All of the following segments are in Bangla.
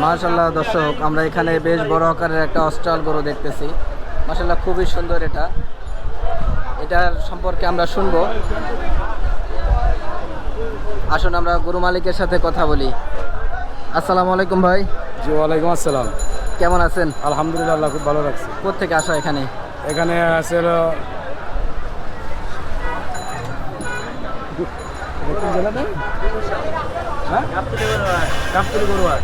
মাশাল্লাহ দর্শক আমরা এখানে বেশ বড় আকারের একটা অস্ট্রাল গরু দেখতেছি। মাশাল্লাহ খুবই সুন্দর এটা। এটার সম্পর্কে আমরা শুনব। আসুন আমরা গরু মালিকের সাথে কথা বলি। আসসালামু আলাইকুম ভাই। জি ওয়ালাইকুম আসসালাম। কেমন আছেন? আলহামদুলিল্লাহ খুব ভালো লাগছে কোথেকে আসা এখানে? এখানে আছে হলো হ্যাঁ? গাবতলী গরুয়ার।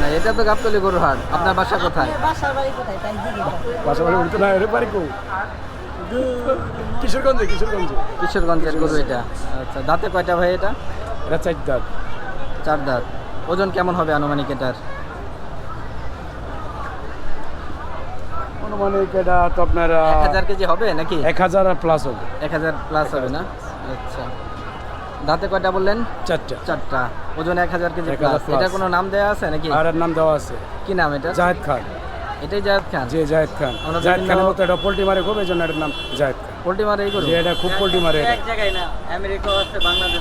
না এটা তো গাবতলি গরুর হাট। আপনার বাসা কোথায়? বাসার বাড়ি কোথায়? তাই করো। উঠতে না এর বাড়ি কো কিশোরগঞ্জে কিশোরগঞ্জে। কিশোরগঞ্জের গরু এটা। আচ্ছা দাঁতে কয়টা ভাই এটা? এটা চার দাঁত। চার দাঁত। ওজন কেমন হবে আনুমানিক এটার? অনুমানিক এটা তো আপনার এক হাজার কেজি হবে নাকি? এক হাজার প্লাস হবে। এক হাজার প্লাস হবে না? আচ্ছা। দাঁতে কয়টা বললেন? চারটা। চারটা। ওজন এক হাজার কেজি 1000 প্লাস। এটা কোনো নাম দেওয়া আছে নাকি? আর নাম দেওয়া আছে। কি নাম এটা? জাহেদ খান। এটাই জাহেদ খান? জি জাহেদ খান। জাহেদ খানের মতো এটা পোল্ট্রি মারে খুব এই জন্য এটার নাম জাহেদ খান। পোল্ট্রি মারে এই যে এটা খুব পোল্ট্রি মারে এটা। জায়গায় না আমেরিকা আছে বাংলাদেশ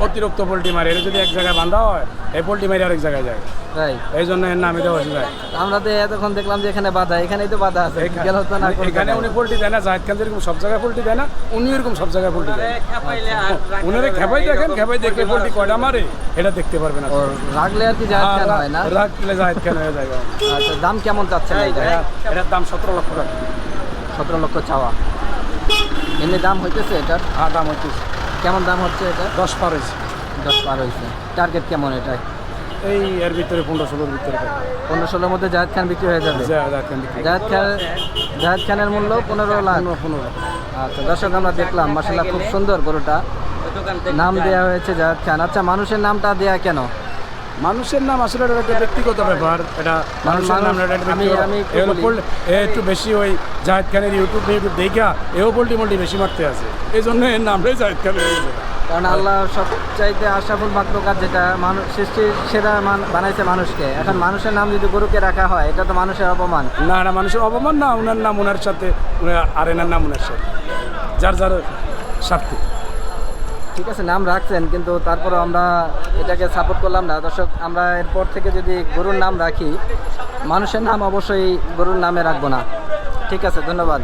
অতিরিক্ত পোল্ট্রি মারে এটা যদি এক জায়গায় বাঁধা হয় এই পোল্ট্রি মারি আরেক জায়গায় যায়। তাই এই জন্য এর নামে দেওয়া হয়েছে আমরা তো এতক্ষণ দেখলাম যে এখানে বাধা এখানেই তো বাধা আছে গেল তো না এখানে উনি পোল্ট্রি দেয় না জাহেদ খান যেরকম সব জায়গায় পোল্ট্রি দেয় না উনি এরকম সব জায়গায় পোল্ট্রি দেয় উনারে খেপাই দেখেন খেপাই দেখলে পোল্ট্রি কয়টা মারে এটা দেখতে পারবেন ও রাখলে আর কি জাহেদ খান হয় না? রাখলে জাহেদ খান হয়ে যায় আচ্ছা দাম কেমন চাচ্ছেন এটা এটা- এটার দাম সতেরো লক্ষ টাকা। সতেরো লক্ষ চাওয়া। এমনি দাম হইতেছে এটার? হ্যাঁ দাম হচ্ছে কেমন দাম হচ্ছে এটা? দশ পার হয়েছে দশ পার হয়েছে টার্গেট কেমন এটাই এই এর ভিতরে পনেরো ষোলোর ভিতরে। পনেরো ষোলোর মধ্যে জাহেদ খান বিক্রি হয়ে যাবে? জাহেদ খান জাহেদ খানের মূল্য পনেরো লাখ। পনেরো পনেরো। আচ্ছা দর্শক আমরা দেখলাম মাসাল্লাহ খুব সুন্দর গরুটা। নাম দেওয়া হয়েছে জাহেদ খান। আচ্ছা মানুষের নামটা দেয়া কেন? মানুষের নাম আসলে এটা একটা ব্যক্তিগত ব্যাপার। এটা মানুষের নাম একটা বেশি ওই জাহেদ খানের ইউটিউব ইউটিউব দেখা এও পোল্ট্রি মোল্ট্রি বেশি মারতে আছে। এই জন্য এর নামটাই জাহেদ খান। কারণ আল্লাহ সবচাইতে আশাফুল মাকলুকাত যেটা মানুষ সৃষ্টির সেরা বানাইছে মানুষকে। এখন মানুষের নাম যদি গরুকে রাখা হয় এটা তো মানুষের অপমান। না না মানুষের অপমান না ওনার নাম ওনার সাথে আর এনার নাম ওনার সাথে। যার যার স্বার্থে। ঠিক আছে, নাম রাখছেন, কিন্তু তারপরে আমরা এটাকে সাপোর্ট করলাম না। দর্শক, আমরা এরপর থেকে যদি গরুর নাম রাখি, মানুষের নাম অবশ্যই গরুর নামে রাখব না। ঠিক আছে, ধন্যবাদ।